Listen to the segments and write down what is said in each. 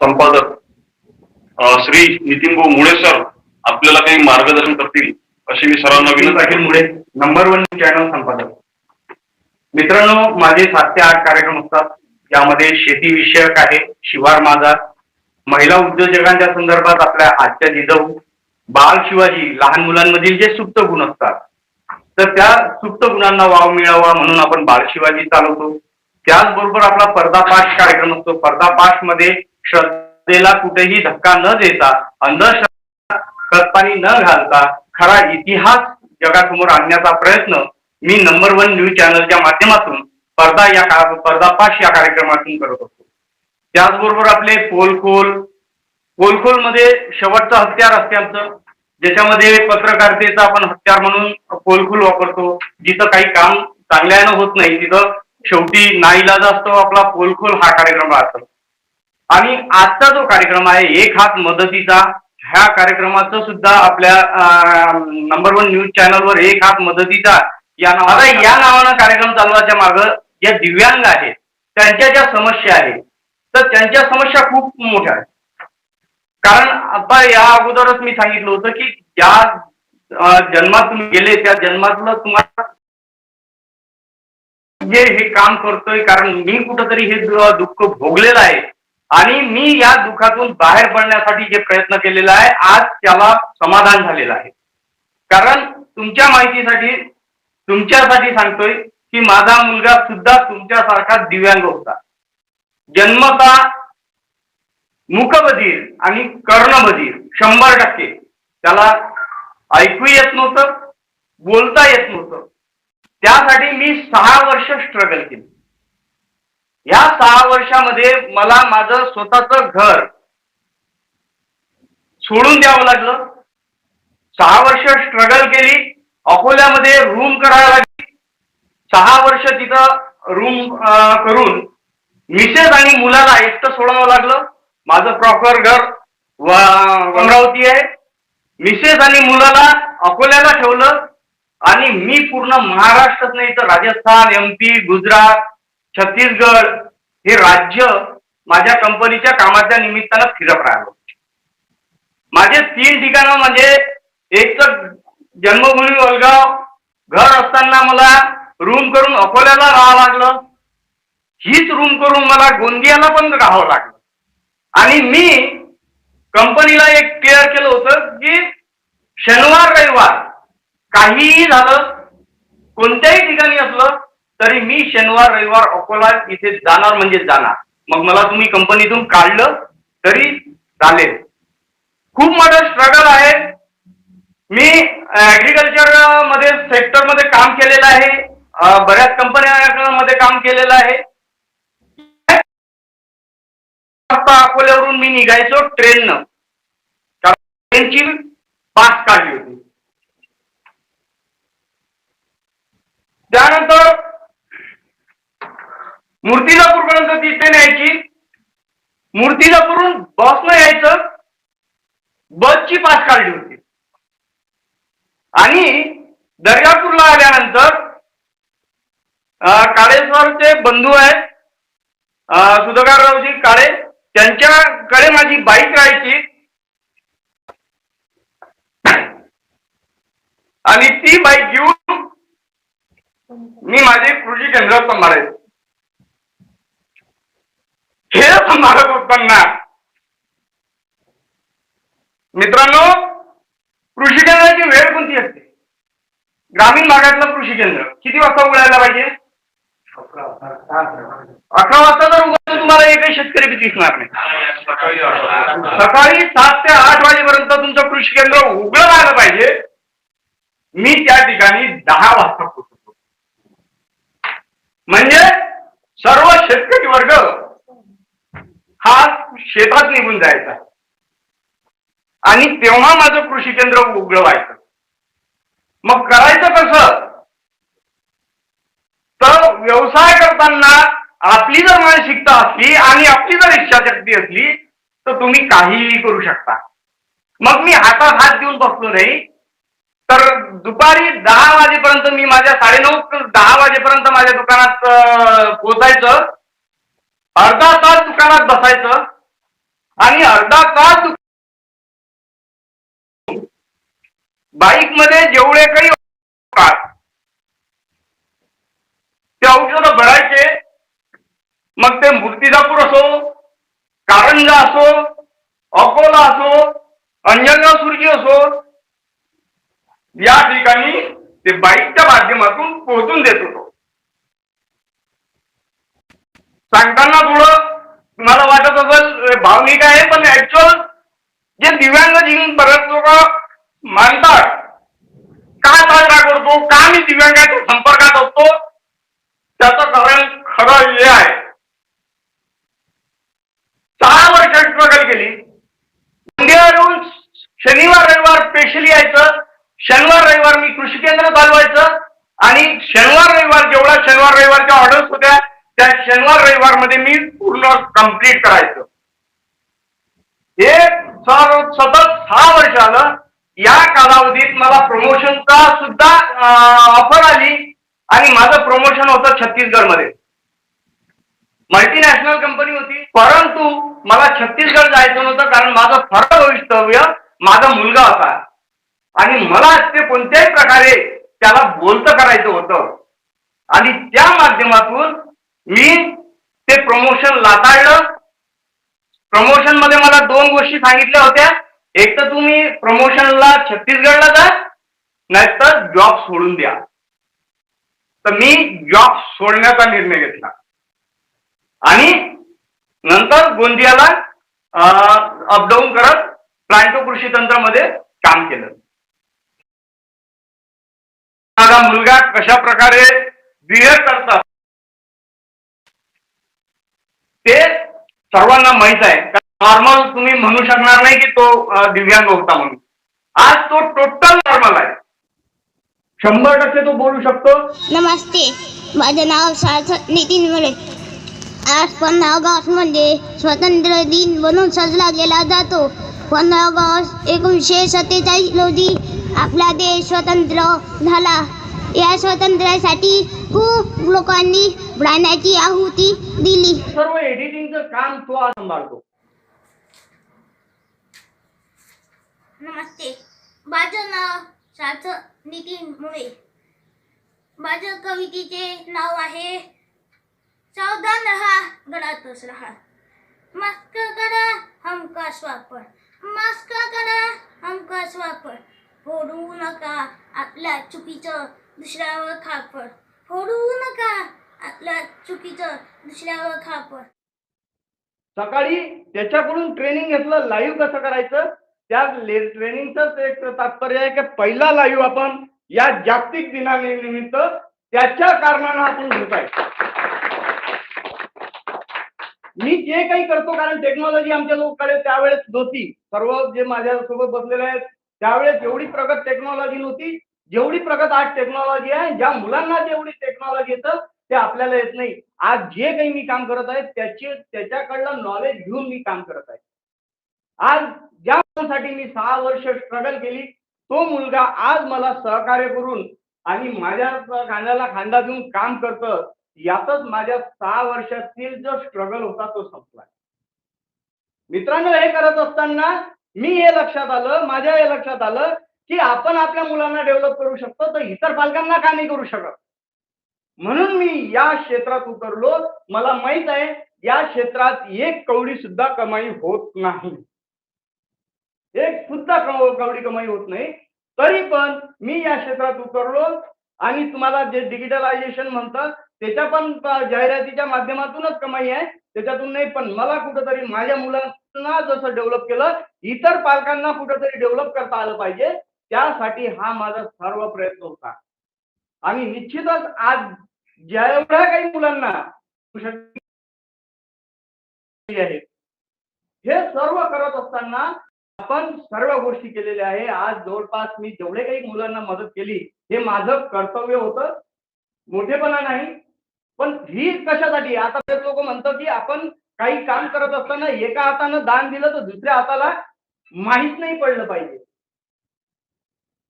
संपादक श्री नितीन भाऊ मुळे सर आपल्याला काही मार्गदर्शन करतील अशी मी सरांना विनंती मुळे नंबर वन चॅनल संपादक. मित्रांनो माझे सात ते आठ कार्यक्रम असतात. यामध्ये शेती विषयक आहे शिवार माझा महिला उद्योजकांच्या संदर्भात आपल्या आजच्या जिजाऊ बाल शिवाजी लहान मुलांमधील जे सुप्त गुण असतात तर त्या सुप्त गुणांना वाव मिळावा म्हणून आपण बाल शिवाजी चालवतो. त्याचबरोबर आपला पर्दापाश कार्यक्रम असतो. पर्दापाशमध्ये श्रद्धेला कुठेही धक्का न देता अंधश्रद्धा खतपाणी न घालता खरा इतिहास जगासमोर आणण्याचा प्रयत्न मी नंबर वन न्यूज चॅनलच्या माध्यमातून पर्दा या पर्दापाश या कार्यक्रमातून करत असतो त्याचबरोबर आपले पोलखोल पोलखोलमध्ये शेवटचं हत्यार असते आमचं ज्याच्यामध्ये पत्रकारितेचा आपण हत्यार म्हणून पोलखोल वापरतो जिथं काही काम चांगल्यानं होत नाही तिथं शेवटी नाईलाज असतो आपला पोलखोल हा कार्यक्रम राहतो. आणि आजचा जो कार्यक्रम आहे एक हात मदतीचा ह्या कार्यक्रमाचं सुद्धा आपल्या नंबर वन न्यूज चॅनलवर एक हात मदतीचा या नावानं या नावानं कार्यक्रम चालवायच्या मागं ज्या दिव्यांग आहेत त्यांच्या ज्या समस्या आहेत तर त्यांच्या समस्या खूप मोठ्या आहेत. कारण आता या अगोदरच मी सांगितलं होतं की ज्या जन्मात तुम्ही गेले त्या जन्मातलं तुम्हाला जे हे काम करतोय कारण मी कुठंतरी हे दुःख भोगलेलं आहे आणि मी या दुःखातून बाहेर पडण्यासाठी जे प्रयत्न केलेला आहे आज त्याला समाधान झालेलं आहे. कारण तुमच्या माहितीसाठी तुमच्यासाठी सांगतोय की माझा मुलगा सुद्धा तुमच्यासारखा दिव्यांग होता. जन्मता मुखबधीर आणि कर्णबधीर शंभर टक्के. त्याला ऐकू येत नव्हतं बोलता येत नव्हतं. त्यासाठी मी सहा वर्ष स्ट्रगल केली. या सहा वर्षामध्ये मला माझं स्वतःचं घर सोडून द्यावं लागलं. सहा वर्ष स्ट्रगल केली. अकोल्यामध्ये रूम करायला लागली. सहा वर्ष तिथं रूम करून मिसेस आणि मुलाला एकटं सोडावं लागलं. माझं प्रॉपर घर अमरावती आहे. मिसेस आणि मुलाला अकोल्याला ठेवलं. आणि मी पूर्ण महाराष्ट्रात नाही तर राजस्थान एमपी गुजरात छत्तीसगड हे राज्य माझ्या कंपनीच्या कामाच्या निमित्तानं फिरत राहिलो. माझे तीन ठिकाणं म्हणजे एक तर जन्मभूमी वलगाव घर असताना मला रूम करून अकोल्याला राहावं लागलं. हीच रूम करून मला गोंदियाला पण राहावं लागलं. आणि मी कंपनीला एक क्लिअर केलं होतं की शनिवार रविवार काहीही झालं कोणत्याही ठिकाणी असलं तरी मी शनिवार रविवार अकोला इथे जाणार म्हणजे जाणार. मग मला तुम्ही कंपनीतून काढलं तरी चालेल. खूप मोठं स्ट्रगल आहे. मी ऍग्रिकल्चरमध्ये सेक्टरमध्ये काम केलेलं आहे. बऱ्याच कंपन्यांमध्ये काम केलेलं आहे. अकोल्यावरून मी निघायचो ट्रेननं कारण ट्रेनची पाच काढली होती त्यानंतर मूर्तिजापूरपर्यंत ती ट्रेन यायची मूर्तिजापूरहून बसनं यायचं. बसची पास काढली होती. आणि दर्यापूरला आल्यानंतर काळेश्वरचे बंधू आहेत सुधाकररावजी काळे. त्यांच्याकडे माझी बाईक राहायची. आणि ती बाईक घेऊन मी माझे कृषी केंद्र सांभाळायचे. हे सांभाळत असताना मित्रांनो कृषी केंद्राची वेळ कोणती असते? ग्रामीण भागातलं कृषी केंद्र. किती वाजता उघडायला पाहिजे? अकरा वाजता जर उघडलं तुम्हाला एकही शेतकरी बी दिसणार नाही. सकाळी सात ते आठ वाजेपर्यंत तुमचं कृषी केंद्र उघडं राहिलं पाहिजे. मी त्या ठिकाणी दहा वाजता पोहोचतो. म्हणजे सर्व शेतकरी वर्ग हा शेतात निघून जायचा. आणि तेव्हा माझं कृषी केंद्र उघडं व्हायचं मग करायचं कसं? तर व्यवसाय करताना आपली जर मानसिकता असली आणि आपली जर इच्छाशक्ती असली तर तुम्ही काहीही करू शकता. मग मी हातात हात देऊन बसलो नाही. तर दुपारी दहा वाजेपर्यंत मी माझ्या साडेनऊ ते दहा वाजेपर्यंत माझ्या दुकानात पोचायचं अर्धा तास दुकानात बसायचं आणि अर्धा तास बाईकमध्ये जेवढे काही ते औषध भरायचे मग ते मूर्तिजापूर असो कारंजा असो अकोला असो अंजनगाव सुरजी असो या ठिकाणी ते बाईकच्या माध्यमातून पोहोचून देत होतो. सांगताना थोडं मला वाटत असेल भावनिक आहे पण ऍक्च्युअल जे दिव्यांग जीवन बरेच लोक मानतात का साजरा करतो का मी दिव्यांगाच्या संपर्कात असतो त्याचं कारण खरं हे आहे. सहा वर्ष स्ट्रगल केली. इंडिया येऊन शनिवार रविवार स्पेशली यायचं. शनिवार रविवार मी कृषी केंद्र चालवायचं. आणि शनिवार रविवार जेवढा शनिवार रविवारच्या ऑर्डर्स होत्या त्या शनिवार रविवारमध्ये मी पूर्ण कंप्लीट करायचं. हे सतत सहा वर्ष आलं. या कालावधीत मला प्रमोशनचा सुद्धा ऑफर आली आणि माझं प्रमोशन होतं छत्तीसगडमध्ये मल्टीनॅशनल कंपनी होती. परंतु मला छत्तीसगड जायचं नव्हतं कारण माझं खरं भविष्यव्य माझा मुलगा होता. आणि मला ते कोणत्याही प्रकारे त्याला बोलतं करायचं होतं. आणि त्या माध्यमातून मी ते प्रमोशन लाताळलं प्रमोशनमध्ये मला दोन गोष्टी सांगितल्या होत्या. एक तर तुम्ही प्रमोशनला छत्तीसगडला जा नाहीतर जॉब सोडून द्या. तर मी जॉब सोडण्याचा निर्णय घेतला. आणि नंतर गोंदियाला अपडाऊन करत प्लांटो कृषी तंत्रामध्ये काम केलं. माझा मुलगा कशा प्रकारे बिहेव करतात ते सर्वांना माहीत आहे. नॉर्मल तुम्ही म्हणू शकणार नाही की तो दिव्यांग होता म्हणून. आज तो टोटल नॉर्मल आहे. शंभर टक्के तो बोलू शकतो. नमस्ते. माझं नाव सार्थक नितीन मुळे आज पंधरा ऑगस्टमध्ये स्वतंत्र दिन म्हणून साजरा केला जातो. पंधरा ऑगस्ट एकोणीसशे सत्तेचाळीस रोजी आपला देश स्वतंत्र झाला. या स्वातंत्र्यासाठी खूप लोकांनी प्राण्याची आहुती दिली. सर्व एडिटिंगचं काम तो सांभाळतो. नमस्ते. माझं नाव सार्थक नितीन मुळे माझ्या कवितेचे नाव आहे सावधान रहा गळातच रहा. मास्क करा हमका स्वापर मास्क करा हमका स्वापर फोडू नका आपल्या चुकीचं दुसऱ्यावर खापर. फोडू नका आपल्या चुकीचं दुसऱ्यावर खापर. सकाळी त्याच्याकडून ट्रेनिंग घेतलं लाईव्ह कसं करायचं? त्या ट्रेनिंगच एक तात्पर्य आहे की पहिला लाईव्ह आपण या जागतिक दिनानिमित्त त्याच्या कारणानं आपण घेत आहे. मी जे काही करतो कारण टेक्नॉलॉजी आमच्या लोकांकडे त्यावेळेस नव्हती. सर्व जे माझ्यासोबत बसलेले आहेत त्यावेळेस एवढी प्रगत टेक्नॉलॉजी नव्हती. जेवढी प्रगत आज टेक्नॉलॉजी आहे ज्या मुलांना जेवढी टेक्नॉलॉजी येतं ते आपल्याला येत नाही. आज जे काही मी काम करत आहे त्याचे त्याच्याकडलं नॉलेज घेऊन मी काम करत आहे. आज ज्या मुलांसाठी मी सहा वर्ष स्ट्रगल केली तो मुलगा आज मला सहकार्य करून आणि माझ्या खांद्याला खांदा देऊन काम करतं यातच माझ्या सहा वर्षातील जो स्ट्रगल होता तो संपला. मित्रांनो हे करत असताना मी हे लक्षात आलं माझ्या हे लक्षात आलं की आपण आपल्या मुलांना डेव्हलप करू शकतो तर इतर पालकांना का नाही करू शकत? म्हणून मी या क्षेत्रात उतरलो. मला माहीत आहे या क्षेत्रात एक कवडी सुद्धा कमाई होत नाही. एक सुद्धा कवडी कमाई होत नाही. तरी पण मी या क्षेत्रात उतरलो आणि तुम्हाला जे डिजिटलायझेशन म्हणतात त्याच्या पण जाहिरातीच्या माध्यमातूनच कमाई आहे. त्याच्यातून नाही पण मला कुठंतरी माझ्या मुलांना जसं डेव्हलप केलं इतर पालकांना कुठंतरी डेव्हलप करता आलं पाहिजे. त्यासाठी हा माझा सर्व प्रयत्न होता. आणि निश्चितच आज जेवढ्या काही मुलांना आहेत हे सर्व करत असताना आपण सर्व गोष्टी केलेल्या आहे. आज जवळपास मी जेवढे काही मुलांना मदत केली हे माझं कर्तव्य होतं. मोठेपणा नाही पण ही कशासाठी? आता लोक म्हणतात की आपण काही काम करत असताना एका हातानं दान दिलं तर दुसऱ्या हाताला माहीत नाही पडलं पाहिजे.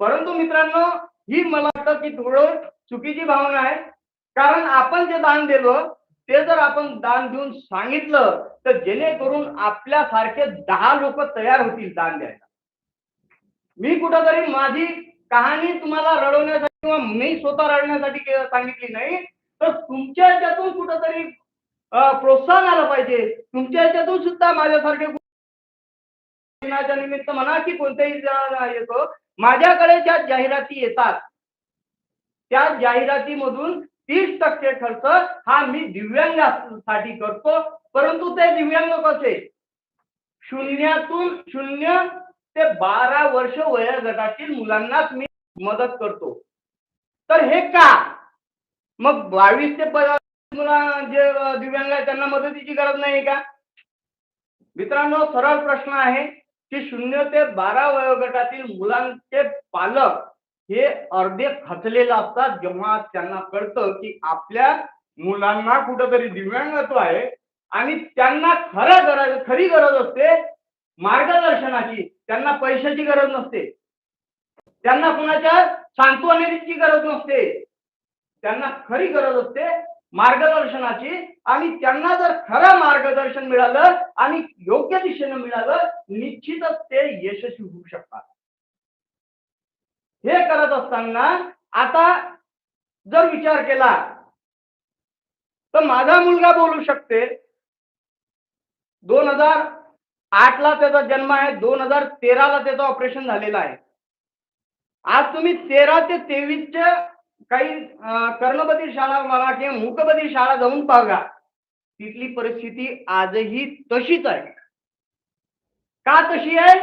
परंतु मित्रांनो ही मला वाटतं की थोडं चुकीची भावना आहे. कारण आपण जे दान दिलं ते जर आपण दान देऊन सांगितलं तर जेणेकरून आपल्यासारखे दहा लोक तयार होतील दान द्यायला. मी कुठंतरी माझी कहाणी तुम्हाला रडवण्यासाठी किंवा मी स्वतः रडण्यासाठी सांगितली नाही तर तुमच्या ह्याच्यातून कुठंतरी प्रोत्साहन आलं पाहिजे. तुमच्या ह्याच्यातून सुद्धा माझ्यासारखे निमित्त म्हणा की कोणत्याही येतो माझ्याकडे ज्या जाहिराती येतात त्या जाहिरातीमधून तीस टक्के खर्च हा मी दिव्यांगासाठी करतो. परंतु ते दिव्यांग कसे? शून्यातून शून्य ते बारा वर्ष वयोगटातील मुलांनाच मी मदत करतो. तर हे का? मग बावीस ते मुला जे दिव्यांग आहे त्यांना मदतीची गरज नाही का? मित्रांनो सरळ प्रश्न आहे. की शून्य ते बारा वयोगटातील मुलांचे पालक हे अर्धे खचलेले असतात. जेव्हा त्यांना कळतं की आपल्या मुलांना कुठंतरी दिव्यांगत्व आहे आणि त्यांना खरं गरज खरी गरज असते मार्गदर्शनाची. त्यांना पैशाची गरज नसते. त्यांना कुणाच्या सांत्वनेची गरज नसते. त्यांना खरी गरज असते मार्गदर्शनाची आणि त्यांना जर खरं मार्गदर्शन मिळालं आणि योग्य दिशेने मिळालं निश्चितच ते यशस्वी होऊ शकतात. हे करत असताना आता जर विचार केला तर माझा मुलगा बोलू शकते दोन हजार आठ ला त्याचा जन्म आहे दोन हजार तेराला त्याचं ऑपरेशन झालेलं आहे. आज तुम्ही तेरा ते तेवीसच्या काही अं, कर्णबधी शाळा म्हणा किंवा मूकबधी शाळा जाऊन बघा तिथली परिस्थिती आजही तशीच आहे. का तशी आहे?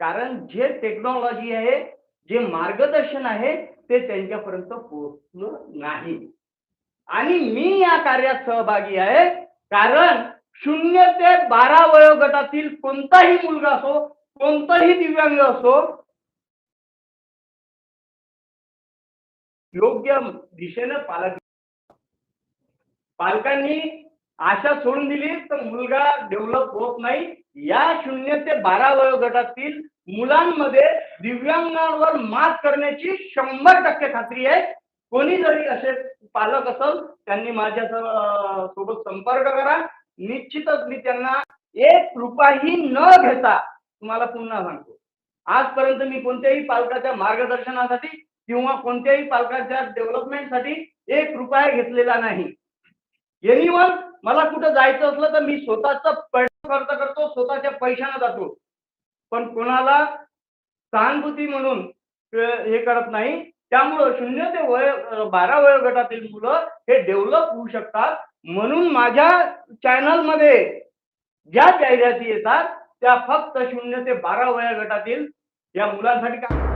कारण जे टेक्नॉलॉजी आहे जे मार्गदर्शन आहे ते त्यांच्यापर्यंत पोहोचलं नाही. आणि मी या कार्यात सहभागी आहे कारण शून्य ते बारा वयोगटातील कोणताही मुलगा असो कोणताही दिव्यांग असो योग्य दिशेनं पालक पालकांनी आशा सोडून दिली तर मुलगा डेव्हलप होत नाही. या शून्य ते बारा वयोगटातील मुलांमध्ये दिव्यांगांवर मात करण्याची शंभर टक्के खात्री आहे. कोणी जरी असे पालक असेल त्यांनी माझ्या सोबत संपर्क करा. निश्चितच मी त्यांना एक रुपयाही न घेता तुम्हाला पुन्हा सांगतो. आजपर्यंत मी कोणत्याही पालकाच्या मार्गदर्शनासाठी किंवा कोणत्याही पालकाच्या डेव्हलपमेंटसाठी एक रुपया घेतलेला नाही. एनिवन मला कुठं जायचं असलं तर मी स्वतःचा पैसा खर्च करतो स्वतःच्या पैशाने जातो. पण कोणाला सहानुभूती म्हणून हे करत नाही. त्यामुळं शून्य ते वय बारा वयोगटातील मुलं हे डेव्हलप होऊ शकतात. म्हणून माझ्या चॅनलमध्ये ज्या जाहिराती येतात त्या फक्त शून्य ते बारा वयोगटातील या मुलांसाठी काय